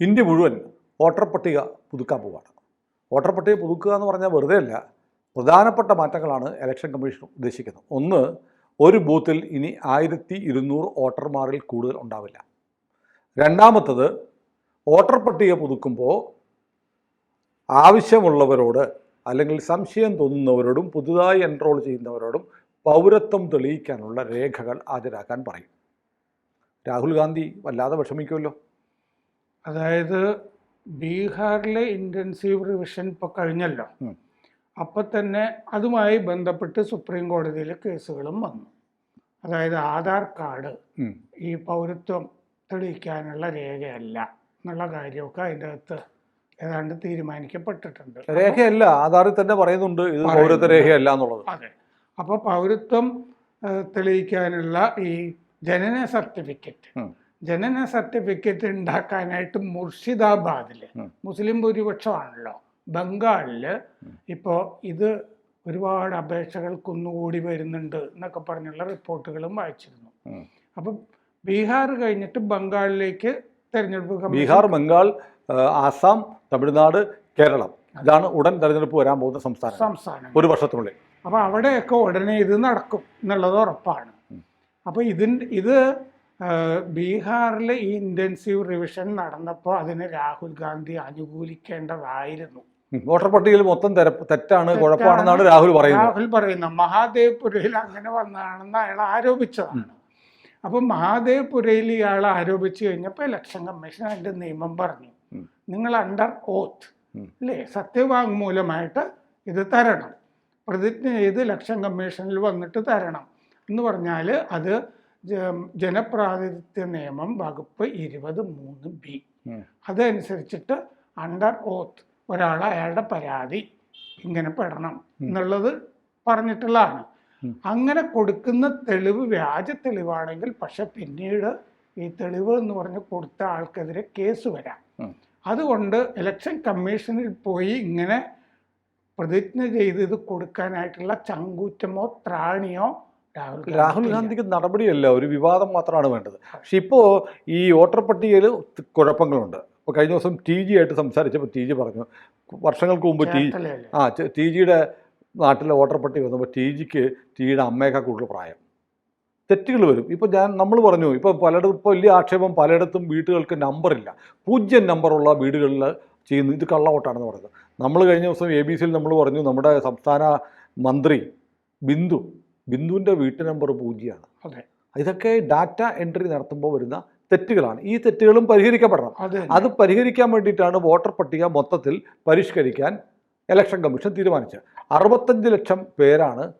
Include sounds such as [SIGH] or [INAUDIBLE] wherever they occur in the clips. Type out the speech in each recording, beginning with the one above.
India മുഴുവൻ voter പട്ടിക പുതുക്കാൻ പോവുകയാണ് വോട്ടർ പട്ടിക പുതുക്കുക എന്ന് പറഞ്ഞാൽ വെറുതെ അല്ല പ്രധാനപ്പെട്ട മാറ്റങ്ങളാണ് ഇലക്ഷൻ കമ്മീഷൻ ഉദ്ദേശിക്കുന്നത്. ഒന്ന് ഒരു ബൂത്തിൽ ഇനി ആയിരത്തി ഇരുന്നൂറ് വോട്ടർമാരിൽ കൂടുതൽ ഉണ്ടാവില്ല. രണ്ടാമത്തത് വോട്ടർ പട്ടിക പുതുക്കുമ്പോൾ ആവശ്യമുള്ളവരോട് അല്ലെങ്കിൽ സംശയം തോന്നുന്നവരോടും പുതുതായി എൻറോൾ ചെയ്യുന്നവരോടും പൗരത്വം തെളിയിക്കാനുള്ള രേഖകൾ ഹാജരാക്കാൻ പറയും. രാഹുൽ ഗാന്ധി വല്ലാതെ വിഷമിക്കുമല്ലോ. അതായത് ബീഹാറിലെ ഇന്റൻസീവ് റിവിഷൻ ഇപ്പോൾ കഴിഞ്ഞല്ലോ. അപ്പൊ തന്നെ അതുമായി ബന്ധപ്പെട്ട് സുപ്രീം കോടതിയിൽ കേസുകളും വന്നു. അതായത് ആധാർ കാർഡ് ഈ പൗരത്വം തെളിയിക്കാനുള്ള രേഖയല്ല എന്നുള്ള കാര്യമൊക്കെ അതിന്റെ അകത്ത് ഏതാണ്ട് തീരുമാനിക്കപ്പെട്ടിട്ടുണ്ട്. രേഖയല്ല ആധാറിൽ തന്നെ പറയുന്നുണ്ട് ഇത്. പൗരത്വ രേഖയല്ല എന്നുള്ളത്. അതെ. അപ്പോൾ പൗരത്വം തെളിയിക്കാനുള്ള ഈ ജനന സർട്ടിഫിക്കറ്റ്. ജനന സർട്ടിഫിക്കറ്റ് ഉണ്ടാക്കാനായിട്ട് മുർഷിദാബാദിൽ. മുസ്ലിം ഭൂരിപക്ഷമാണല്ലോ. ബംഗാളിൽ ഇപ്പോൾ ഇത് ഒരുപാട് അപേക്ഷകൾ കുന്നുകൂടി വരുന്നുണ്ട് എന്നൊക്കെ പറഞ്ഞുള്ള റിപ്പോർട്ടുകളും വായിച്ചിരുന്നു. അപ്പം ബീഹാർ കഴിഞ്ഞിട്ട് ബംഗാളിലേക്ക് തെരഞ്ഞെടുപ്പ് ബീഹാർ ബംഗാൾ ആസാം തമിഴ്നാട് കേരളം ഇതാണ് ഉടൻ തെരഞ്ഞെടുപ്പ് വരാൻ പോകുന്ന സംസ്ഥാനം സംസ്ഥാനം ഒരു വർഷത്തിനുള്ളിൽ. അപ്പോൾ അവിടെയൊക്കെ ഉടനെ ഇത് നടക്കും എന്നുള്ളത് ഉറപ്പാണ്. അപ്പോൾ ഇതിന്റെ ഇത് ആ, ബീഹാറിലെ ഈ ഇന്റൻസീവ് റിവിഷൻ നടന്നപ്പോൾ അതിന് രാഹുൽ ഗാന്ധി അനുകൂലിക്കേണ്ടതായിരുന്നു. വോട്ടർ പട്ടികയിൽ മൊത്തം തെറ്റാണ് കുഴപ്പമാണെന്നാണ് രാഹുൽ പറയുന്നത്. രാഹുൽ പറയുന്നത്. മഹാദേവ്പുരയിൽ അങ്ങനെ വന്നതാണെന്ന് അയാൾ ആരോപിച്ചതാണ്. അപ്പം മഹാദേവ്പുരയിൽ ഇയാൾ ആരോപിച്ചു കഴിഞ്ഞപ്പോൾ ഇലക്ഷൻ കമ്മീഷൻ അതിന്റെ നിയമം പറഞ്ഞു. നിങ്ങൾ അണ്ടർ ഓത്ത് അല്ലേ സത്യവാങ്മൂലമായിട്ട് ഇത് തരണം. പ്രതിജ്ഞ ചെയ്ത് ഇലക്ഷൻ കമ്മീഷനിൽ വന്നിട്ട് തരണം എന്ന് പറഞ്ഞാൽ അത് ജനപ്രാതിനിധ്യ നിയമം വകുപ്പ് ഇരുപത് മൂന്ന് ബി. അതനുസരിച്ചിട്ട് അണ്ടർ ഓത്ത് ഒരാൾ അയാളുടെ പരാതി ഇങ്ങനെ പെടണം എന്നുള്ളത് പറഞ്ഞിട്ടുള്ളതാണ്. അങ്ങനെ കൊടുക്കുന്ന തെളിവ് വ്യാജ തെളിവാണെങ്കിൽ പക്ഷെ പിന്നീട് ഈ തെളിവ് എന്ന് പറഞ്ഞ് കൊടുത്ത ആൾക്കെതിരെ കേസ് വരാം. അതുകൊണ്ട് ഇലക്ഷൻ കമ്മീഷനിൽ പോയി ഇങ്ങനെ പ്രതിജ്ഞ ചെയ്ത് ഇത് കൊടുക്കാനായിട്ടുള്ള ചങ്കൂറ്റമോ ത്രാണിയോ രാഹുൽ. ഗാന്ധിക്ക് നടപടിയല്ല ഒരു വിവാദം മാത്രമാണ് വേണ്ടത്. പക്ഷെ ഇപ്പോൾ ഈ വോട്ടർ പട്ടികയിൽ കുഴപ്പങ്ങളുണ്ട്. ഇപ്പോൾ കഴിഞ്ഞ ദിവസം ടി ജി ആയിട്ട് സംസാരിച്ചപ്പോൾ ടി ജി പറഞ്ഞു വർഷങ്ങൾക്ക് മുമ്പ് ടി? ആ ടി ജിയുടെ നാട്ടിലെ വോട്ടർ പട്ടിക വന്നപ്പോൾ ടി ജിക്ക് ടി ജിയുടെ അമ്മയേക്കാൾ കൂടുതൽ പ്രായം. തെറ്റുകൾ വരും. ഇപ്പോൾ ഞാൻ നമ്മൾ പറഞ്ഞു ഇപ്പോൾ പലയിടത്തും ഇപ്പോൾ വലിയ ആക്ഷേപം പലയിടത്തും വീടുകൾക്ക് നമ്പറില്ല. പൂജ്യം നമ്പറുള്ള വീടുകളിൽ ചെയ്യുന്നു ഇത് കള്ള വോട്ടാണെന്ന് പറയുന്നത്. നമ്മൾ കഴിഞ്ഞ ദിവസം എ ബി സിയിൽ നമ്മൾ പറഞ്ഞു നമ്മുടെ സംസ്ഥാന മന്ത്രി ബിന്ദു ബിന്ദുവിന്റെ വീട്ടു നമ്പർ പൂജ്യമാണ്. അതെ. ഇതൊക്കെ ഡാറ്റ എൻട്രി നടത്തുമ്പോൾ വരുന്ന തെറ്റുകളാണ്. ഈ തെറ്റുകളും പരിഹരിക്കപ്പെടണം. അത് പരിഹരിക്കാൻ വേണ്ടിയിട്ടാണ് വോട്ടർ പട്ടിക മൊത്തത്തിൽ പരിഷ്കരിക്കാൻ ഇലക്ഷൻ കമ്മീഷൻ തീരുമാനിച്ചത്. അറുപത്തഞ്ച് ലക്ഷം പേരാണ്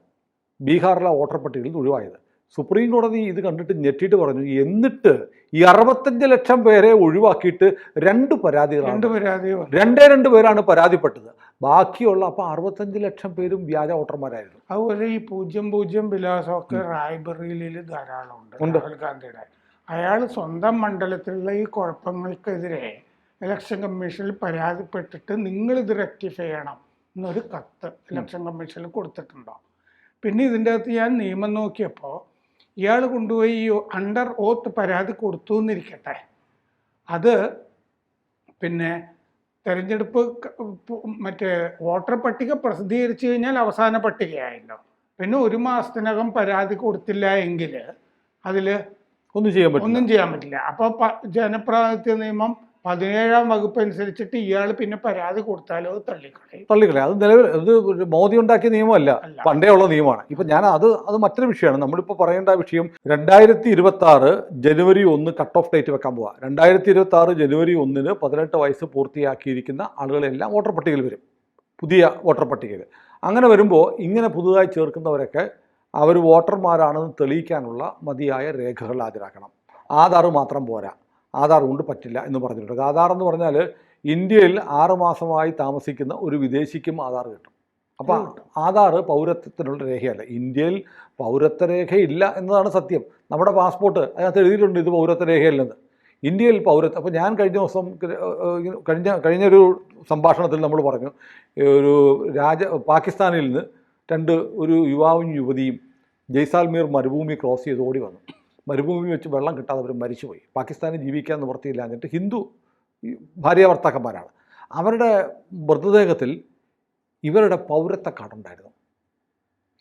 ബീഹാറിലെ വോട്ടർ പട്ടികയിൽ നിന്ന് ഒഴിവായത്. സുപ്രീം കോടതി ഇത് കണ്ടിട്ട് ഞെട്ടിയിട്ട് പറഞ്ഞു എന്നിട്ട് ഈ അറുപത്തഞ്ച് ലക്ഷം പേരെ ഒഴിവാക്കിയിട്ട് രണ്ട് പരാതികളാണ് രണ്ട് പരാതി. രണ്ടേ രണ്ട് പേരാണ് പരാതിപ്പെട്ടത്. ബാക്കിയുള്ള അപ്പോൾ അറുപത്തഞ്ച് ലക്ഷം പേരും വ്യാജ വോട്ടർമാരായിരുന്നു. അതുപോലെ ഈ പൂജ്യം പൂജ്യം വിലാസമൊക്കെ റായ്ബറേലിയിൽ ധാരാളം ഉണ്ട്. രാഹുൽ ഗാന്ധിയുടെ. അയാൾ സ്വന്തം മണ്ഡലത്തിലുള്ള ഈ കുഴപ്പങ്ങൾക്കെതിരെ ഇലക്ഷൻ കമ്മീഷനിൽ പരാതിപ്പെട്ടിട്ട് നിങ്ങൾ ഇത് റെക്ടിഫൈ ചെയ്യണം എന്നൊരു കത്ത് ഇലക്ഷൻ കമ്മീഷനിൽ കൊടുത്തിട്ടുണ്ടോ? പിന്നെ ഇതിന്റെ അകത്ത് ഞാൻ നിയമം നോക്കിയപ്പോൾ ഇയാൾ കൊണ്ടുപോയി ഈ അണ്ടർ ഓത്ത് പരാതി കൊടുത്തു എന്നിരിക്കട്ടെ അത് പിന്നെ തെരഞ്ഞെടുപ്പ് മറ്റേ വോട്ടർ പട്ടിക പ്രസിദ്ധീകരിച്ചു കഴിഞ്ഞാൽ അവസാന പട്ടികയായല്ലോ. പിന്നെ ഒരു മാസത്തിനകം പരാതി കൊടുത്തില്ല എങ്കിൽ അതിൽ ഒന്നും ചെയ്യാൻ പറ്റില്ല. ഒന്നും ചെയ്യാൻ പറ്റില്ല. അപ്പോൾ ജനപ്രാതിനിധ്യ നിയമം പതിനേഴാം വകുപ്പ് അനുസരിച്ചിട്ട് ഇയാൾ പിന്നെ പരാതി കൊടുത്താലോ തള്ളിക്കളയും. തള്ളിക്കളയും. അത് നിലവിൽ അത് മോദി ഉണ്ടാക്കിയ നിയമമല്ല. പണ്ടേ ഉള്ള നിയമമാണ്. ഇപ്പം ഞാൻ അത് അത് മറ്റൊരു വിഷയമാണ്. നമ്മളിപ്പോൾ പറയേണ്ട വിഷയം രണ്ടായിരത്തി ഇരുപത്തി ആറ് ജനുവരി ഒന്ന് കട്ട് ഓഫ് ഡേറ്റ് വെക്കാൻ പോവാ. രണ്ടായിരത്തി ഇരുപത്തി ആറ് ജനുവരി ഒന്നിന് പതിനെട്ട് വയസ്സ് പൂർത്തിയാക്കിയിരിക്കുന്ന ആളുകളെല്ലാം വോട്ടർ പട്ടികയിൽ വരും. പുതിയ വോട്ടർ പട്ടികയിൽ. അങ്ങനെ വരുമ്പോൾ ഇങ്ങനെ പുതുതായി ചേർക്കുന്നവരൊക്കെ അവർ വോട്ടർമാരാണെന്ന് തെളിയിക്കാനുള്ള മതിയായ രേഖകൾ ഹാജരാക്കണം. ആധാർ മാത്രം പോരാ. ആധാർ കൊണ്ട് പറ്റില്ല എന്ന് പറഞ്ഞിട്ടുണ്ട്. ആധാർ എന്ന് പറഞ്ഞാൽ ഇന്ത്യയിൽ ആറുമാസമായി താമസിക്കുന്ന ഒരു വിദേശിക്കും ആധാർ കിട്ടും. അപ്പോൾ ആധാർ പൗരത്വത്തിനുള്ള രേഖയല്ല. ഇന്ത്യയിൽ പൗരത്വ രേഖയില്ല എന്നതാണ് സത്യം. നമ്മുടെ പാസ്പോർട്ട് അതിനകത്ത് എഴുതിയിട്ടുണ്ട് ഇത് പൗരത്വ രേഖയല്ലെന്ന്. ഇന്ത്യയിൽ പൗരത്വം അപ്പോൾ ഞാൻ കഴിഞ്ഞ ദിവസം കഴിഞ്ഞ കഴിഞ്ഞൊരു സംഭാഷണത്തിൽ നമ്മൾ പറഞ്ഞു ഒരു രാജ പാകിസ്ഥാനിൽ നിന്ന് രണ്ട് ഒരു യുവാവും യുവതിയും ജയ്സാൽമീർ മരുഭൂമി ക്രോസ് ചെയ്ത് ഓടി വന്നു. മരുഭൂമി വെച്ച് വെള്ളം കിട്ടാതെ അവർ മരിച്ചുപോയി. പാകിസ്ഥാനിൽ ജീവിക്കാൻ നിവർത്തിയില്ല എന്നിട്ട് ഹിന്ദു ഭാര്യ ഭർത്താക്കന്മാരാണ്. അവരുടെ മൃതദേഹത്തിൽ ഇവരുടെ പൗരത്വ കാർഡുണ്ടായിരുന്നു.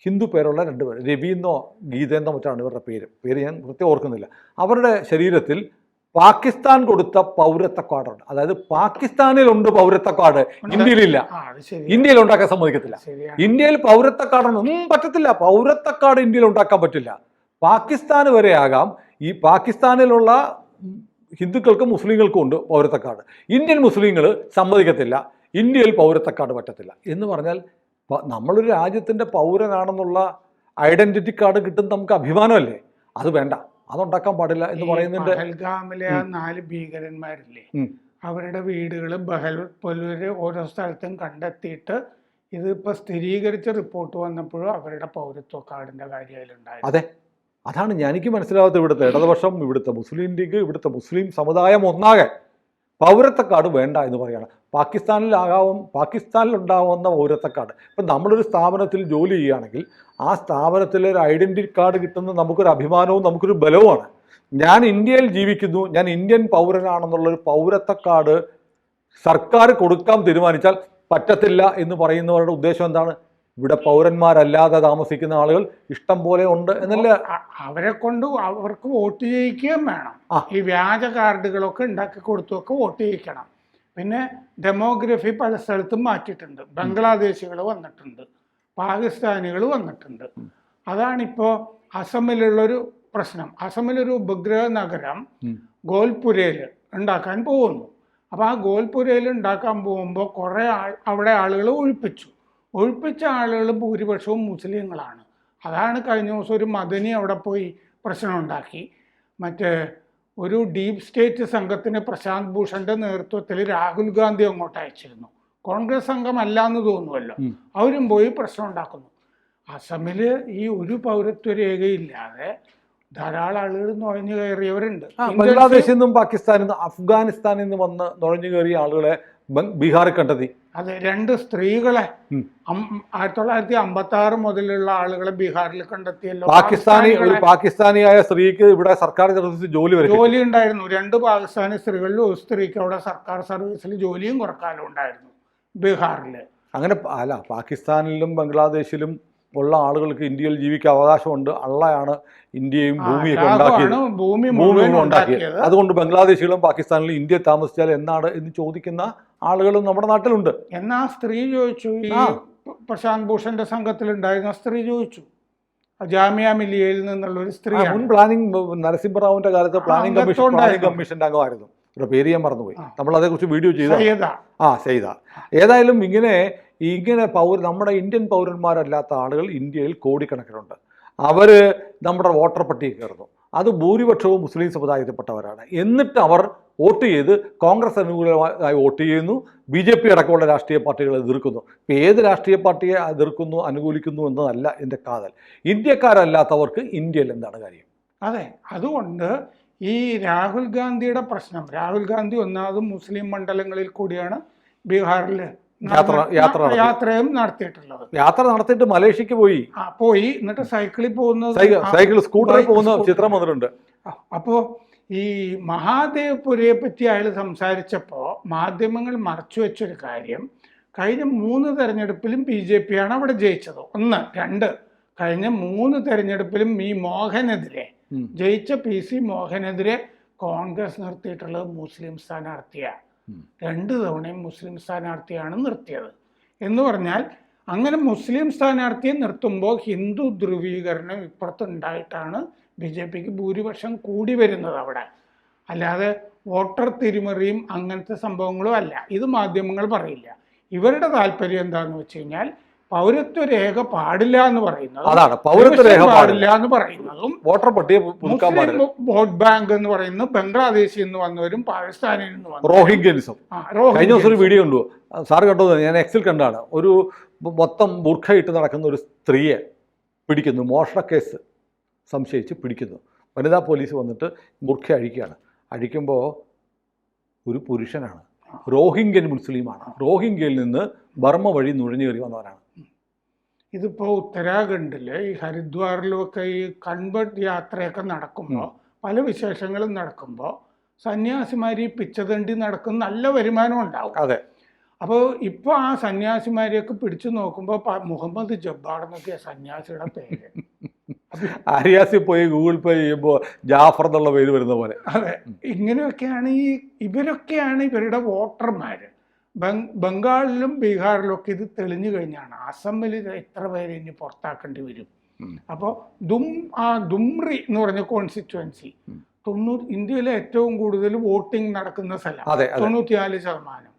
ഹിന്ദു പേരുള്ള രണ്ട് പേര്. രവീന്നോ ഗീതേന്നോ മറ്റാണ് ഇവരുടെ പേര്. പേര് ഞാൻ കൃത്യം ഓർക്കുന്നില്ല. അവരുടെ ശരീരത്തിൽ പാകിസ്ഥാൻ കൊടുത്ത പൗരത്വ കാർഡുണ്ട്. അതായത് പാകിസ്ഥാനിലുണ്ട് പൗരത്വ കാർഡ്. ഇന്ത്യയിലില്ല. ഇന്ത്യയിൽ ഉണ്ടാക്കാൻ സമ്മതിക്കത്തില്ല. ഇന്ത്യയിൽ പൗരത്വ കാർഡൊന്നും പറ്റത്തില്ല. പൗരത്വ കാർഡ് ഇന്ത്യയിൽ ഉണ്ടാക്കാൻ പറ്റില്ല. പാകിസ്ഥാൻ വരെ ആകാം. ഈ പാകിസ്ഥാനിലുള്ള ഹിന്ദുക്കൾക്കും മുസ്ലിങ്ങൾക്കും ഉണ്ട് പൗരത്വ കാർഡ് ഇന്ത്യൻ മുസ്ലിങ്ങൾ സമ്മതിക്കത്തില്ല. ഇന്ത്യയിൽ പൗരത്വ കാർഡ് പറ്റത്തില്ല. എന്ന് പറഞ്ഞാൽ നമ്മളൊരു രാജ്യത്തിന്റെ പൗരനാണെന്നുള്ള ഐഡന്റിറ്റി കാർഡ് കിട്ടും നമുക്ക് അഭിമാനമല്ലേ? അത് വേണ്ട. അതുണ്ടാക്കാൻ പാടില്ല എന്ന് പറയുന്നുണ്ട്. പറയുന്നതിന്റെ പഹൽഗാമിലെ ആ നാല് ഭീകരന്മാരില്ലേ? അവരുടെ വീടുകൾ ബഹൽ പൊലൂര് ഓരോ സ്ഥലത്തും കണ്ടെത്തിയിട്ട് ഇതിപ്പോ സ്ഥിരീകരിച്ച റിപ്പോർട്ട് വന്നപ്പോഴും അവരുടെ പൗരത്വ കാർഡിന്റെ കാര്യം അതെ. അതാണ് എനിക്ക് മനസ്സിലാവാത്ത ഇവിടുത്തെ ഇടതുപക്ഷം ഇവിടുത്തെ മുസ്ലിം ലീഗ് ഇവിടുത്തെ മുസ്ലിം സമുദായം ഒന്നാകെ പൗരത്വ കാർഡ് വേണ്ട എന്ന് പറയുകയാണ്. പാകിസ്ഥാനിലാകാവും പാകിസ്ഥാനിലുണ്ടാവുന്ന പൗരത്വ കാർഡ് ഇപ്പം നമ്മളൊരു സ്ഥാപനത്തിൽ ജോലി ചെയ്യുകയാണെങ്കിൽ ആ സ്ഥാപനത്തിലെ ഒരു ഐഡന്റിറ്റി കാർഡ് കിട്ടുന്ന നമുക്കൊരു അഭിമാനവും നമുക്കൊരു ബലവുമാണ്. ഞാൻ ഇന്ത്യയിൽ ജീവിക്കുന്നു ഞാൻ ഇന്ത്യൻ പൗരനാണെന്നുള്ളൊരു പൗരത്വ കാർഡ് സർക്കാർ കൊടുക്കാൻ തീരുമാനിച്ചാൽ പറ്റത്തില്ല എന്ന് പറയുന്നവരുടെ ഉദ്ദേശം എന്താണ്? ഇവിടെ പൗരന്മാരല്ലാതെ താമസിക്കുന്ന ആളുകൾ ഇഷ്ടം പോലെ ഉണ്ട് എന്നല്ല? അവരെ കൊണ്ട് അവർക്ക് വോട്ട് ചെയ്യിക്കുകയും വേണം. ഈ വ്യാജ കാർഡുകളൊക്കെ ഉണ്ടാക്കി കൊടുത്തുമൊക്കെ വോട്ട് ചെയ്യിക്കണം. പിന്നെ ഡെമോഗ്രഫി പല സ്ഥലത്തും മാറ്റിയിട്ടുണ്ട്. ബംഗ്ലാദേശികൾ വന്നിട്ടുണ്ട്. പാകിസ്ഥാനികൾ വന്നിട്ടുണ്ട്. അതാണിപ്പോൾ അസമിലുള്ളൊരു പ്രശ്നം. അസമിലൊരു ഉപഗ്രഹ നഗരം. ഗോൽപുരയിൽ ഉണ്ടാക്കാൻ പോകുന്നു. അപ്പോൾ ആ ഗോൽപുരയിൽ ഉണ്ടാക്കാൻ പോകുമ്പോൾ കുറേ ആൾ അവിടെ ആളുകൾ ഒഴിപ്പിച്ചു. ഒഴിപ്പിച്ച ആളുകൾ ഭൂരിപക്ഷവും മുസ്ലിങ്ങളാണ്. അതാണ് കഴിഞ്ഞ ദിവസം ഒരു മദനി അവിടെ പോയി പ്രശ്നം ഉണ്ടാക്കി മറ്റേ ഒരു ഡീപ് സ്റ്റേറ്റ് സംഘത്തിന് പ്രശാന്ത് ഭൂഷന്റെ നേതൃത്വത്തിൽ രാഹുൽ ഗാന്ധി അങ്ങോട്ട് അയച്ചിരുന്നു. കോൺഗ്രസ് സംഘം അല്ല എന്ന് തോന്നുമല്ലോ അവരും പോയി പ്രശ്നം ഉണ്ടാക്കുന്നു അസമിൽ ഈ ഒരു പൗരത്വ രേഖയില്ലാതെ ധാരാളം ആളുകൾ നുഴഞ്ഞു കയറിയവരുണ്ട്. ബംഗ്ലാദേശിൽ നിന്നും പാകിസ്ഥാനിൽ നിന്നും അഫ്ഗാനിസ്ഥാനിൽ നിന്ന് വന്ന് നുഴഞ്ഞു കയറിയ ആളുകളെ ബീഹാറിൽ കണ്ടെത്തി. അതെ രണ്ട് സ്ത്രീകളെ ആയിരത്തി തൊള്ളായിരത്തി അമ്പത്തി ആറ് മുതലുള്ള ആളുകളെ ബീഹാറിൽ കണ്ടെത്തിയല്ലോ. പാകിസ്ഥാനി ഒരു പാകിസ്ഥാനിയായ സ്ത്രീക്ക് ഇവിടെ സർക്കാർ സർവീസിൽ ജോലി വരും ജോലി ഉണ്ടായിരുന്നു രണ്ട് പാകിസ്ഥാനി സ്ത്രീകളിൽ ഒരു സ്ത്രീക്ക് അവിടെ സർക്കാർ സർവീസിൽ ജോലിയും കുറക്കാനും ഉണ്ടായിരുന്നു ബീഹാറിൽ അങ്ങനെ അല്ല പാകിസ്ഥാനിലും ബംഗ്ലാദേശിലും ഉള്ള ആളുകൾക്ക് ഇന്ത്യയിൽ ജീവിക്കാൻ അവകാശമുണ്ട്. അള്ളയാണ് ഇന്ത്യയും ഭൂമിയൊക്കെ ഉണ്ടാക്കിയത്. ഭൂമി മുഴുവൻ ഉണ്ടാക്കിയത്. അതുകൊണ്ട് ബംഗ്ലാദേശികളും പാകിസ്ഥാനിലും ഇന്ത്യ താമസിച്ചാൽ എന്നാണ് എന്ന് ചോദിക്കുന്ന ആളുകളും നമ്മുടെ നാട്ടിലുണ്ട്. എന്നാ സ്ത്രീ ചോദിച്ചു ഈ പ്രശാന്ത് ഭൂഷന്റെ സംഘത്തിൽ ഉണ്ടായിരുന്ന സ്ത്രീ ചോദിച്ചു. ജാമ്യ മിലിയയിൽ നിന്നുള്ള ഒരു സ്ത്രീ മുൻ പ്ലാനിംഗ് നരസിംഹറാവുവിന്റെ കാലത്ത് പ്ലാനിംഗ് കമ്മീഷൻ പ്ലാനിംഗ്. കമ്മീഷന്റെ അംഗമായിരുന്നു. ഒരു പേര് ഞാൻ മറന്നുപോയി. നമ്മൾ അതേക്കുറിച്ച് വീഡിയോ ചെയ്ത? ആ ചെയ്ത. ഏതായാലും ഇങ്ങനെ ഇങ്ങനെ പൗര നമ്മുടെ ഇന്ത്യൻ പൗരന്മാരല്ലാത്ത ആളുകൾ ഇന്ത്യയിൽ കോടിക്കണക്കിനുണ്ട്. അവർ നമ്മുടെ വോട്ടർ പട്ടികയിൽ കയറുന്നു. അത് ഭൂരിപക്ഷവും മുസ്ലിം സമുദായത്തിൽപ്പെട്ടവരാണ്. എന്നിട്ട് അവർ വോട്ട് ചെയ്ത് കോൺഗ്രസ് അനുകൂലമായി വോട്ട് ചെയ്യുന്നു. ബി ജെ പി അടക്കമുള്ള രാഷ്ട്രീയ പാർട്ടികളെ എതിർക്കുന്നു. ഇപ്പം ഏത് രാഷ്ട്രീയ പാർട്ടിയെ എതിർക്കുന്നു അനുകൂലിക്കുന്നു എന്നതല്ല എന്റെ കാതൽ. ഇന്ത്യക്കാരല്ലാത്തവർക്ക് ഇന്ത്യയിൽ എന്താണ് കാര്യം? അതെ അതുകൊണ്ട് ഈ രാഹുൽ ഗാന്ധിയുടെ പ്രശ്നം രാഹുൽ ഗാന്ധി ഒന്നാമതും മുസ്ലിം മണ്ഡലങ്ങളിൽ കൂടിയാണ് ബീഹാറിൽ യാത്ര- യാത്ര. യാത്രയും നടത്തിയിട്ടുള്ളത്. യാത്ര നടത്തിയിട്ട് മലേഷ്യക്ക് പോയി. പോയി. എന്നിട്ട് സൈക്കിളിൽ പോകുന്നത് സൈക്കിൾ സ്കൂട്ടറിൽ പോകുന്ന ചിത്രം വന്നിട്ടുണ്ട്. അപ്പോൾ ഈ മഹാദേവ്പുരയെ പറ്റി അയാൾ സംസാരിച്ചപ്പോൾ മാധ്യമങ്ങൾ മറച്ചു വെച്ചൊരു കാര്യം. കഴിഞ്ഞ മൂന്ന് തെരഞ്ഞെടുപ്പിലും ബി ജെ പി ആണ് അവിടെ ജയിച്ചത്. ഒന്ന് രണ്ട് കഴിഞ്ഞ മൂന്ന് തെരഞ്ഞെടുപ്പിലും ഈ മോഹനെതിരെ ജയിച്ച പി സി മോഹനെതിരെ കോൺഗ്രസ് നിർത്തിയിട്ടുള്ളത് മുസ്ലിം സ്ഥാനാർത്ഥിയാണ്. രണ്ട് തവണയും മുസ്ലിം സ്ഥാനാർത്ഥിയാണ് നിർത്തിയത്. എന്ന് പറഞ്ഞാൽ അങ്ങനെ മുസ്ലിം സ്ഥാനാർത്ഥിയെ നിർത്തുമ്പോൾ ഹിന്ദു ധ്രുവീകരണം ഇപ്പുറത്തുണ്ടായിട്ടാണ് ബി ജെ പിക്ക് ഭൂരിപക്ഷം കൂടി വരുന്നത് അവിടെ. അല്ലാതെ വോട്ടർ തിരിമറിയും അങ്ങനത്തെ സംഭവങ്ങളും അല്ല. ഇത് മാധ്യമങ്ങൾ പറയില്ല. ഇവരുടെ താല്പര്യം എന്താണെന്ന് വെച്ച് കഴിഞ്ഞാൽ പൗരത്വ രേഖ പാടില്ല എന്ന് പറയുന്നത് അതാണ് പൗരത്വ രേഖ പാടില്ല. എന്ന് പറയുന്നതും വോട്ടർ പട്ടിക മുസ്ലിം വോട്ട് ബാങ്ക് എന്ന് പറയുന്ന ബംഗ്ലാദേശിൽ നിന്ന് വന്നവരും പാകിസ്ഥാനിൽ നിന്ന് ആ, കഴിഞ്ഞ ദിവസം ഒരു വീഡിയോ ഉണ്ട് സാർ കണ്ടോ? ഞാൻ എക്സിൽ കണ്ടാണ്. ഒരു മൊത്തം ബുർഖയിട്ട് നടക്കുന്ന ഒരു സ്ത്രീയെ പിടിക്കുന്നു മോഷണ കേസ് സംശയിച്ച് പിടിക്കുന്നു. വനിതാ പോലീസ് വന്നിട്ട് ബുർഖ അഴിക്കുകയാണ്. അഴിക്കുമ്പോൾ ഒരു പുരുഷനാണ്. റോഹിംഗ്യൻ മുസ്ലിമാണ്. റോഹിംഗ്യയിൽ നിന്ന് ബർമ്മ വഴി നുഴഞ്ഞു കയറി വന്നവനാണ്. ഇതിപ്പോൾ ഉത്തരാഖണ്ഡിൽ ഈ ഹരിദ്വാറിലുമൊക്കെ ഈ കൺവെർട്ട് യാത്രയൊക്കെ നടക്കുമ്പോൾ പല വിശേഷങ്ങളും നടക്കുമ്പോൾ സന്യാസിമാർ ഈ പിച്ചതണ്ടി നടക്കുന്ന നല്ല വരുമാനം ഉണ്ടാവും. അതെ. അപ്പോൾ ഇപ്പോൾ ആ സന്യാസിമാരെയൊക്കെ പിടിച്ചു നോക്കുമ്പോൾ മുഹമ്മദ് ജബ്ബാർ എന്നൊക്കെയാണ് സന്യാസിയുടെ പേര്. [LAUGHS] ആര്യാസിൽ പോയി ഗൂഗിൾ പേ ചെയ്യുമ്പോൾ ജാഫർ എന്നുള്ള പേര് വരുന്ന പോലെ. അതെ. ഇങ്ങനെയൊക്കെയാണ് ഈ ഇവരൊക്കെയാണ് ഇവരുടെ വോട്ടർമാർ ബംഗാളിലും ബീഹാറിലും ഒക്കെ ഇത് തെളിഞ്ഞു കഴിഞ്ഞാണ്. അസമിൽ എത്ര പേര് ഇനി പുറത്താക്കേണ്ടി വരും. അപ്പോൾ ദും ആ ദുംറി എന്ന് പറഞ്ഞ കോൺസ്റ്റിറ്റുവൻസി. തൊണ്ണൂറ് ഇന്ത്യയിലെ ഏറ്റവും കൂടുതൽ വോട്ടിംഗ് നടക്കുന്ന സ്ഥലം. തൊണ്ണൂറ്റിനാല് ശതമാനം.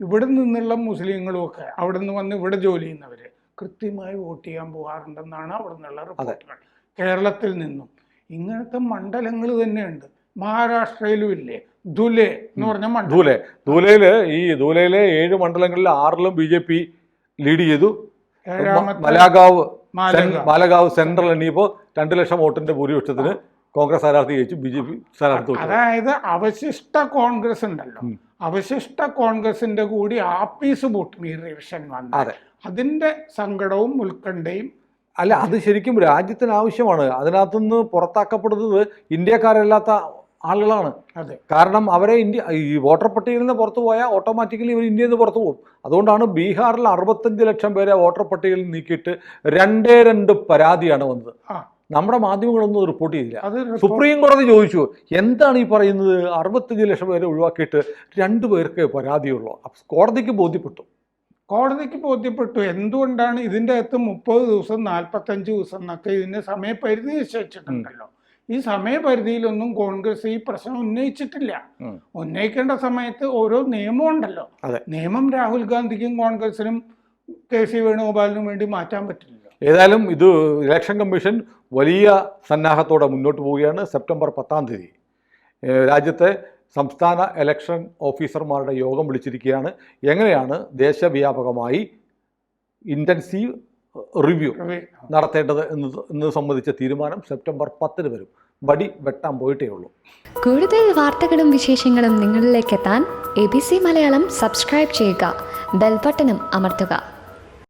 ഇവിടെ നിന്നുള്ള മുസ്ലിങ്ങളും ഒക്കെ അവിടെ നിന്ന് വന്ന് ഇവിടെ ജോലി ചെയ്യുന്നവർ കൃത്യമായി വോട്ട് ചെയ്യാൻ പോകാറുണ്ടെന്നാണ് അവിടെ നിന്നുള്ള റിപ്പോർട്ടുകൾ. കേരളത്തിൽ നിന്നും. ഇങ്ങനത്തെ മണ്ഡലങ്ങൾ തന്നെയുണ്ട്. മഹാരാഷ്ട്രയിലും ഇല്ലേ ദുലെ എന്ന് പറഞ്ഞ മണ്ഡലം. ധൂലെ. ധൂലയിൽ ഈ ധൂലയിലെ ഏഴ് മണ്ഡലങ്ങളിൽ ആറിലും ബി ജെ പി ലീഡ് ചെയ്തു. ഏഴാമത്തെ മലാഗാവ് മാലഗ. മാലഗാവ് സെൻട്രൽ എണ്ണിയപ്പോൾ രണ്ട് ലക്ഷം വോട്ടിന്റെ ഭൂരിപക്ഷത്തിന് കോൺഗ്രസ് സ്ഥാനാർത്ഥി ജയിച്ചു ബി ജെ പി സ്ഥാനാർത്ഥി തോറ്റു അതായത് അവശിഷ്ട കോൺഗ്രസ് ഉണ്ടല്ലോ. ഉം. അവശിഷ്ട കോൺഗ്രസിന്റെ കൂടി ആപ്പീസ് വോട്ടും ഈ റിവിഷൻ വന്നത് അതെ. അതിന്റെ സങ്കടവും ഉത്കണ്ഠയും അല്ല അത് ശരിക്കും രാജ്യത്തിന് ആവശ്യമാണ്. അതിനകത്തുനിന്ന് പുറത്താക്കപ്പെടുന്നത് ഇന്ത്യക്കാരല്ലാത്ത ആളുകളാണ്. അതെ. കാരണം അവരെ ഇന്ത്യ ഈ വോട്ടർ പട്ടികയിൽ നിന്ന് പുറത്തു പോയാൽ ഓട്ടോമാറ്റിക്കലി ഇവർ ഇന്ത്യയിൽ നിന്ന് പുറത്തു പോകും. അതുകൊണ്ടാണ് ബീഹാറിൽ അറുപത്തഞ്ച് ലക്ഷം പേരെ വോട്ടർ പട്ടികയിൽ നീക്കിയിട്ട് രണ്ടേ രണ്ട് പരാതിയാണ് വന്നത്. നമ്മുടെ മാധ്യമങ്ങളൊന്നും റിപ്പോർട്ട് ചെയ്തില്ല. സുപ്രീം കോടതി ചോദിച്ചു എന്താണ് ഈ പറയുന്നത്? അറുപത്തഞ്ച് ലക്ഷം പേരെ ഒഴിവാക്കിയിട്ട് രണ്ട് പേർക്ക് പരാതിയുള്ളൂ. കോടതിക്ക് ബോധ്യപ്പെട്ടു. കോടതിക്ക് ബോധ്യപ്പെട്ടു. എന്തുകൊണ്ടാണ് ഇതിന്റെ അകത്ത് മുപ്പത് ദിവസം നാൽപ്പത്തഞ്ച് ദിവസം എന്നൊക്കെ ഇതിന് സമയപരിധി നിശ്ചയിച്ചിട്ടുണ്ടല്ലോ. ഈ സമയപരിധിയിലൊന്നും കോൺഗ്രസ് ഈ പ്രശ്നം ഉന്നയിച്ചിട്ടില്ല. ഉന്നയിക്കേണ്ട സമയത്ത് ഓരോ നിയമം ഉണ്ടല്ലോ. നിയമം രാഹുൽ ഗാന്ധിക്കും കോൺഗ്രസിനും കെ സി വേണുഗോപാലിനും വേണ്ടി മാറ്റാൻ പറ്റില്ല ഏതായാലും ഇത് ഇലക്ഷൻ കമ്മീഷൻ വലിയ സന്നാഹത്തോടെ മുന്നോട്ട് പോവുകയാണ് സെപ്റ്റംബർ പത്താം തീയതി. രാജ്യത്തെ സംസ്ഥാന ഇലക്ഷൻ ഓഫീസർമാരുടെ യോഗം വിളിച്ചിരിക്കുകയാണ്. എങ്ങനെയാണ് ദേശവ്യാപകമായി ഇന്റൻസീവ് റിവ്യൂ നടത്തേണ്ടത് എന്ന് എന്ന് സംബന്ധിച്ച തീരുമാനം സെപ്റ്റംബർ പത്തിന് വരും. വടി വെട്ടാൻ പോയിട്ടേ ഉള്ളൂ. കൂടുതൽ വാർത്തകളും വിശേഷങ്ങളും നിങ്ങളിലേക്ക് എത്താൻ A B C Malayalam subscribe ചെയ്യുക. ബെൽബട്ടനും അമർത്തുക.